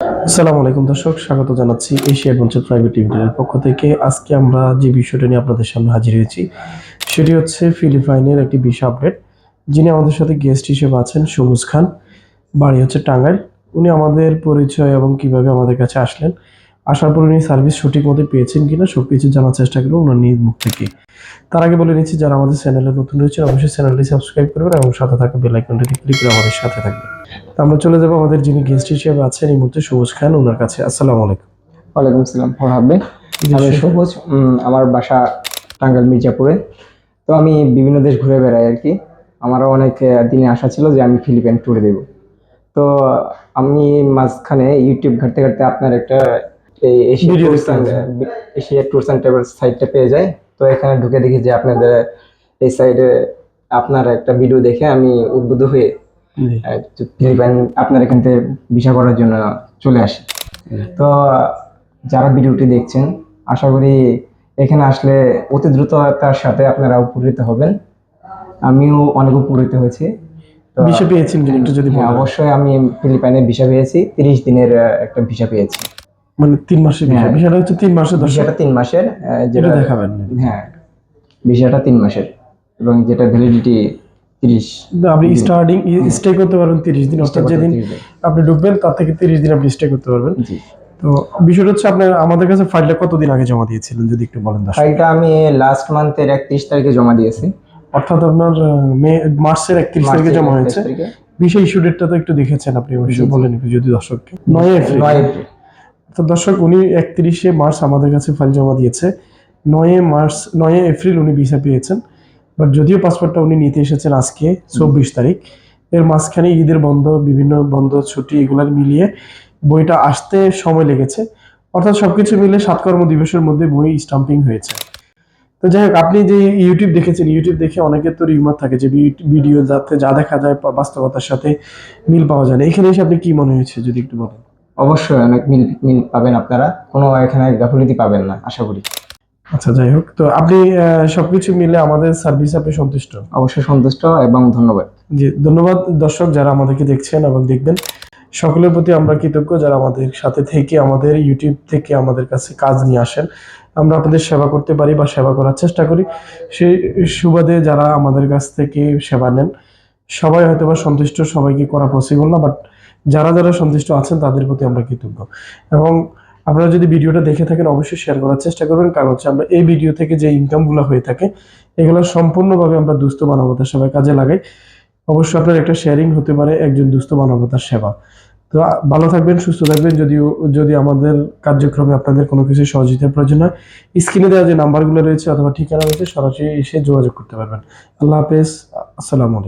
আসসালামু আলাইকুম দর্শক, স্বাগত জানাচ্ছি এশিয়া অ্যাডভেঞ্চার প্রাইভেট লিমিটেডের পক্ষ থেকে। আজকে আমরা যে বিষয়টা নিয়ে আপনাদের সামনে হাজির হয়েছি, সেটি হচ্ছে ফিলিপাইনের একটি বিষয় আপডেট। যিনি আমাদের সাথে গেস্ট হিসেবে আছেন সবুজ খান, বাড়ি হচ্ছে টাঙ্গাইল। উনি আমাদের পরিচয় এবং কীভাবে আমাদের কাছে আসলেন আসার পর উনি সার্ভিস সঠিক মতো পেয়েছেন কিনা সব কিছু জানার চেষ্টা করব ওনার নিজ মুখ থেকে। তার আগে বলে নিচ্ছি যারা আমাদের চ্যানেলে নতুন রয়েছে অবশ্যই চ্যানেলটি সাবস্ক্রাইব করবেন এবং সাথে থাকা বেল ক্লিক করে আমাদের সাথে থাকবেন। তো আমরা চলে যাব আমাদের যিনি গেস্ট হিসেবে আছেন এই মুহূর্তে সবুজ খান ওনার কাছে। আসসালামু আলাইকুম। ওয়ালাইকুম আসসালাম হবে আমি সবুজ। আমার বাসা টাঙ্গাইল মির্জাপুরে। তো আমি বিভিন্ন দেশ ঘুরে বেড়াই আর কি। আমারও অনেক দিনে আশা ছিল যে আমি ফিলিপাইন ট্যুরে দেব। তো আমি মাঝখানে ইউটিউব ঘাটতে ঘাটতে আপনার একটা এই এশিয়া ট্যুরস অ্যান্ড ট্রাভেলস সাইটটা পেয়ে যাই তো এখানে ঢুকে দেখি যে আপনাদের এই সাইডে আপনার একটা ভিডিও দেখে আমি উদ্বুদ্ধ হয়ে ফিলিপাইন আপনার এখান থেকে ভিসা করার জন্য চলে আসি। তো যারা ভিডিওটি দেখছেন আশা করি এখানে আসলে অতি দ্রুততার সাথে আপনারা উপকৃত হবেন। আমিও অনেক উপকৃত হয়েছি। বিষয় পেয়েছেন যদি হ্যাঁ, অবশ্যই আমি ফিলিপাইনে ভিসা পেয়েছি। তিরিশ দিনের একটা ভিসা পেয়েছি। মানে তিন মাসের বিষয়। হ্যাঁ। বিষয়টা হচ্ছে তিন মাসের ভিসাটা তিন মাসের যেটা যেটা দেখাবেন। হ্যাঁ ভিসাটা তিন মাসের এবং যেটা ভ্যালিডিটি তিরিশ আপনি স্টার্টিং স্টে করতে পারবেন তিরিশ দিন অর্থাৎ যেদিন আপনি ঢুকবেন তার থেকে তিরিশ দিন আপনি স্টে করতে পারবেন। তো বিষয়টা হচ্ছে আপনার আমাদের কাছে ফাইলটা কতদিন আগে জমা দিয়েছিলেন যদি একটু বলেন ফাইলটা আমি লাস্ট মান্থের একত্রিশ তারিখে জমা দিয়েছি। অর্থাৎ আপনার মে মার্চের একত্রিশ তারিখে জমা হয়েছে। বিষয় ইস্যু ডেটটা তো একটু দেখেছেন আপনি অবশ্যই বলেন যদি দর্শককে। নয় এপ্রিল। নয় এপ্রিল। তো দর্শক, উনি একত্রিশে মার্চ আমাদের কাছে ফাইল জমা দিয়েছে। নয়ে মার্চ নয়ে এপ্রিল উনি ভিসা পেয়েছেন। বাট যদিও পাসপোর্টটা উনি নিতে এসেছেন আজকে, চব্বিশ তারিখ, এর মাঝখানে ঈদের বন্ধ, বিভিন্ন বন্ধ, ছুটি এগুলার মিলিয়ে বইটা আসতে সময় লেগেছে। অর্থাৎ সবকিছু মিলে সাত কর্ম দিবসের মধ্যে বই স্টাম্পিং হয়েছে। তো যাই হোক, আপনি যে ইউটিউব দেখেছেন ইউটিউব দেখে অনেকের তো রিউমার থাকে যে ভিডিও যাতে যা দেখা যায় বাস্তবতার সাথে মিল পাওয়া যায় না। এখানে এসে আপনি কি মনে হয়েছে, যদি একটু বলেন? অবশ্যই অনেক মিল মিল পাবেন আপনারা। কোনো এখানে গাফিলতি পাবেন না আশা করি। আচ্ছা যাই হোক। তো আপনি সবকিছু মিলে আমাদের সার্ভিস আপনি সন্তুষ্ট? অবশ্যই সন্তুষ্ট এবং ধন্যবাদ। জি ধন্যবাদ দর্শক যারা আমাদেরকে দেখছেন এবং দেখবেন। সকলের প্রতি আমরা কৃতজ্ঞ যারা আমাদের সাথে থেকে আমাদের ইউটিউব থেকে আমাদের কাছে কাজ নিয়ে আসেন। আমরা আপনাদের সেবা করতে পারি বা সেবা করার চেষ্টা করি। সেই সুবাদে যারা আমাদের কাছ থেকে সেবা নেন সবাই হয়তো বা সন্তুষ্ট, সবাইকে করা পসিবল না বাট যারা যারা সন্তুষ্ট আছেন, তাদের প্রতি আমরা কৃতজ্ঞ। এবং আপনারা যদি ভিডিওটা দেখে থাকেন, অবশ্যই শেয়ার করার চেষ্টা করবেন, কারণ হচ্ছে আমরা এই ভিডিও থেকে যে ইনকামগুলো হয়ে থাকে, এগুলো সম্পূর্ণভাবে আমরা দুস্থ মানবতার সেবায় কাজে লাগাই। অবশ্যই আপনার একটা শেয়ারিং হতে পারে একজন দুস্থ মানবতার সেবা। তো ভালো থাকবেন, সুস্থ থাকবেন, যদিও, যদি আমাদের কার্যক্রমে আপনাদের কোনো কিছু সহযোগিতার প্রয়োজন হয় স্ক্রিনে দেওয়া যে নাম্বারগুলো রয়েছে অথবা ঠিকানা রয়েছে, সরাসরি এসে যোগাযোগ করতে পারবেন। আল্লাহ হাফেজ, আসসালামু আলাইকুম।